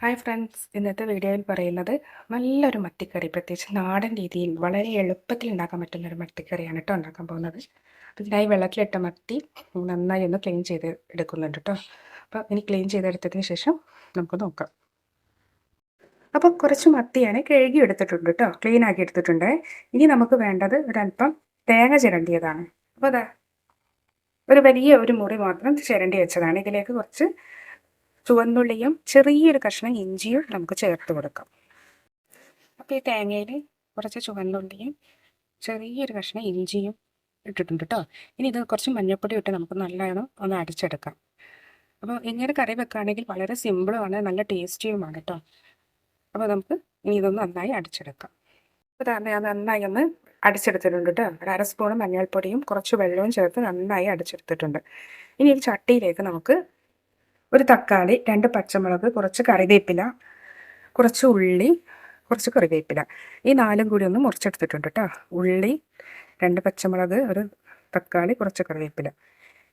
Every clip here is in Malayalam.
ഹായ് ഫ്രണ്ട്സ് ഇന്നത്തെ വീഡിയോയിൽ പറയുന്നത് നല്ലൊരു മത്തിക്കറി പ്രത്യേകിച്ച് നാടൻ രീതിയിൽ വളരെ എളുപ്പത്തിൽ ഉണ്ടാക്കാൻ പറ്റുന്ന ഒരു മത്തിക്കറിയാണ് കേട്ടോ ഉണ്ടാക്കാൻ പോകുന്നത്. ഇതിനായി വെള്ളത്തിലിട്ട മത്തി നന്നായി ഒന്ന് ക്ലീൻ ചെയ്ത് എടുക്കുന്നുണ്ട് കേട്ടോ അപ്പോൾ ഇനി ക്ലീൻ ചെയ്തെടുത്തതിന് ശേഷം നമുക്ക് നോക്കാം. അപ്പോൾ കുറച്ച് മത്തിയാണ് കഴുകി എടുത്തിട്ടുണ്ട് കേട്ടോ ക്ലീൻ ആക്കി എടുത്തിട്ടുണ്ട്. ഇനി നമുക്ക് വേണ്ടത് ഒരല്പം തേങ്ങ ചിരണ്ടിയതാണ്. അപ്പോൾ അതാ ഒരു വലിയ ഒരു മുറി മാത്രം ചിരണ്ടി വെച്ചതാണ്. ഇതിലേക്ക് കുറച്ച് ചുവന്നുള്ളിയും ചെറിയൊരു കഷ്ണം ഇഞ്ചിയും നമുക്ക് ചേർത്ത് കൊടുക്കാം. അപ്പോൾ ഈ തേങ്ങയിൽ കുറച്ച് ചുവന്നുള്ളിയും ചെറിയൊരു കഷ്ണം ഇഞ്ചിയും ഇട്ടിട്ടുണ്ട് കേട്ടോ ഇനി ഇത് കുറച്ച് മഞ്ഞൾപ്പൊടി ഇട്ട് നമുക്ക് നല്ലവണ്ണം ഒന്ന് അടിച്ചെടുക്കാം അപ്പോൾ ഇങ്ങനെ കറി വെക്കുകയാണെങ്കിൽ വളരെ സിമ്പിളുമാണ് നല്ല ടേസ്റ്റിയുമാണ് കേട്ടോ അപ്പോൾ നമുക്ക് ഇനി ഇതൊന്ന് നന്നായി അടിച്ചെടുക്കാം അപ്പോൾ തന്നെ ഞാൻ നന്നായി ഒന്ന് അടിച്ചെടുത്തിട്ടുണ്ട് കേട്ടോ ഒരു അര സ്പൂൺ മഞ്ഞൾപ്പൊടിയും കുറച്ച് വെള്ളവും ചേർത്ത് നന്നായി അടിച്ചെടുത്തിട്ടുണ്ട് ഇനി ഒരു ചട്ടിയിലേക്ക് നമുക്ക് ഒരു തക്കാളി രണ്ട് പച്ചമുളക് കുറച്ച് കറിവേപ്പില കുറച്ച് ഉള്ളി കുറച്ച് കറിവേപ്പില. ഈ നാലും കൂടി ഒന്ന് മുറിച്ചെടുത്തിട്ടുണ്ട് കേട്ടോ ഉള്ളി രണ്ട് പച്ചമുളക് ഒരു തക്കാളി കുറച്ച് കറിവേപ്പില.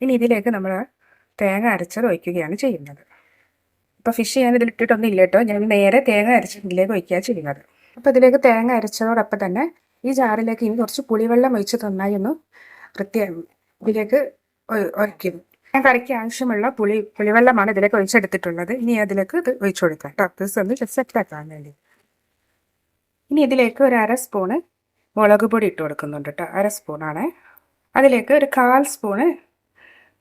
ഇനി ഇതിലേക്ക് നമ്മൾ തേങ്ങ അരച്ചത് ഒഴിക്കുകയാണ് ചെയ്യുന്നത്. ഇപ്പോൾ ഫിഷ് ഞാൻ ഇതിലിട്ടിട്ടൊന്നും ഇല്ല കേട്ടോ ഞാൻ നേരെ തേങ്ങ അരച്ച് ഇതിലേക്ക് ഒഴിക്കുകയാണ് ചെയ്യുന്നത്. അപ്പോൾ ഇതിലേക്ക് തേങ്ങ അരച്ചതോടൊപ്പം തന്നെ ഈ ജാറിലേക്ക് ഇനി കുറച്ച് പുളിവെള്ളം ഒഴിച്ച് നന്നായി ഒന്ന് വൃത്തിയായി ഇതിലേക്ക് ഒഴിക്കുന്നു ഞാൻ കറിക്ക് ആവശ്യമുള്ള പുളി പുളിവെള്ളമാണ് ഇതിലേക്ക് ഒഴിച്ചെടുത്തിട്ടുള്ളത്. ഇനി അതിലേക്ക് ഇത് ഒഴിച്ചു കൊടുക്കാം ടർക്കസ് ഒന്ന് സെറ്റ് ആക്കാൻ വേണ്ടി. ഇനി ഇതിലേക്ക് ഒരു അര സ്പൂണ് മുളക് പൊടി ഇട്ട് കൊടുക്കുന്നുണ്ട് കേട്ടോ. അര സ്പൂണാണ് അതിലേക്ക് ഒരു കാൽ സ്പൂണ്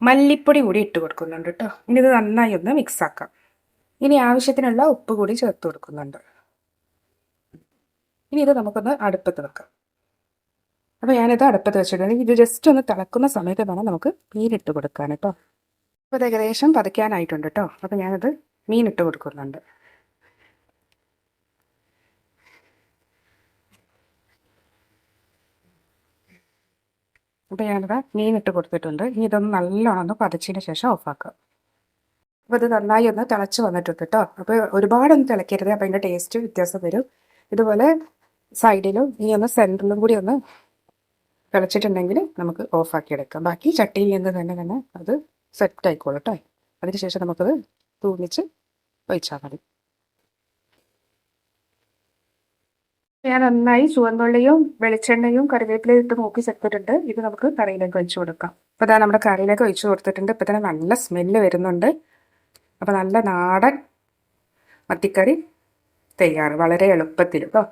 മല്ലിപ്പൊടി കൂടി ഇട്ട് കൊടുക്കുന്നുണ്ട് കേട്ടോ. ഇനി ഇത് നന്നായി ഒന്ന് മിക്സ് ആക്കാം. ഇനി ആവശ്യത്തിനുള്ള ഉപ്പ് കൂടി ചേർത്ത് കൊടുക്കുന്നുണ്ട്. ഇനി ഇത് നമുക്കൊന്ന് അടുപ്പത്ത് വെക്കാം. അപ്പോൾ ഞാനിത് അടുപ്പത്ത് വെച്ചിട്ടുണ്ട്. ഇത് ജസ്റ്റ് ഒന്ന് തിളക്കുന്ന സമയത്ത് വേണം നമുക്ക് മീനിട്ട് കൊടുക്കാൻ കേട്ടോ. അപ്പോൾ ഇത് ഏകദേശം പതിക്കാനായിട്ടുണ്ട് കേട്ടോ. അപ്പോൾ ഞാനത് മീനിട്ട് കൊടുക്കുന്നുണ്ട്. അപ്പോൾ ഞാനിത് മീനിട്ട് കൊടുത്തിട്ടുണ്ട്. ഇനി ഇതൊന്ന് നല്ലോണം ഒന്ന് പതിച്ചതിന് ശേഷം ഓഫാക്കുക അപ്പോൾ ഇത് നന്നായി ഒന്ന് തിളച്ച് വന്നിട്ടുണ്ട് കേട്ടോ. അപ്പോൾ ഒരുപാടൊന്നും തിളക്കരുത്. അപ്പോൾ അതിന്റെ ടേസ്റ്റ് വ്യത്യാസം വരും. ഇതുപോലെ സൈഡിലും ഇനി ഒന്ന് സെന്ററിലും കൂടി ഒന്ന് തിളച്ചിട്ടുണ്ടെങ്കിൽ നമുക്ക് ഓഫാക്കി എടുക്കാം ബാക്കി ചട്ടിയിൽ നിന്ന് തന്നെ തന്നെ അത് സെറ്റ് ആയിക്കോളും കേട്ടോ. അതിനുശേഷം നമുക്കത് തൂങ്ങിച്ച് ഒഴിച്ചാൽ മതി. ഞാൻ നന്നായി ചുവന്നുള്ളിയും വെളിച്ചെണ്ണയും കറിവേപ്പിലയും ഇട്ട് നോക്കി സെറ്റിട്ടുണ്ട് ഇത് നമുക്ക് കറിയിലേക്ക് ഒഴിച്ചു കൊടുക്കാം. അപ്പോൾ ഇതാ നമ്മുടെ കറിയിലേക്ക് ഒഴിച്ചു കൊടുത്തിട്ടുണ്ട്. ഇപ്പൊ തന്നെ നല്ല സ്മെല്ല് വരുന്നുണ്ട്. അപ്പോൾ നല്ല നാടൻ മത്തിക്കറി തയ്യാറ്. വളരെ എളുപ്പത്തിൽ കേട്ടോ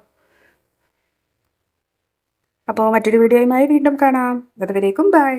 അപ്പോൾ മറ്റൊരു വീഡിയോയുമായി വീണ്ടും കാണാം. അതുവരേക്കും ബൈ.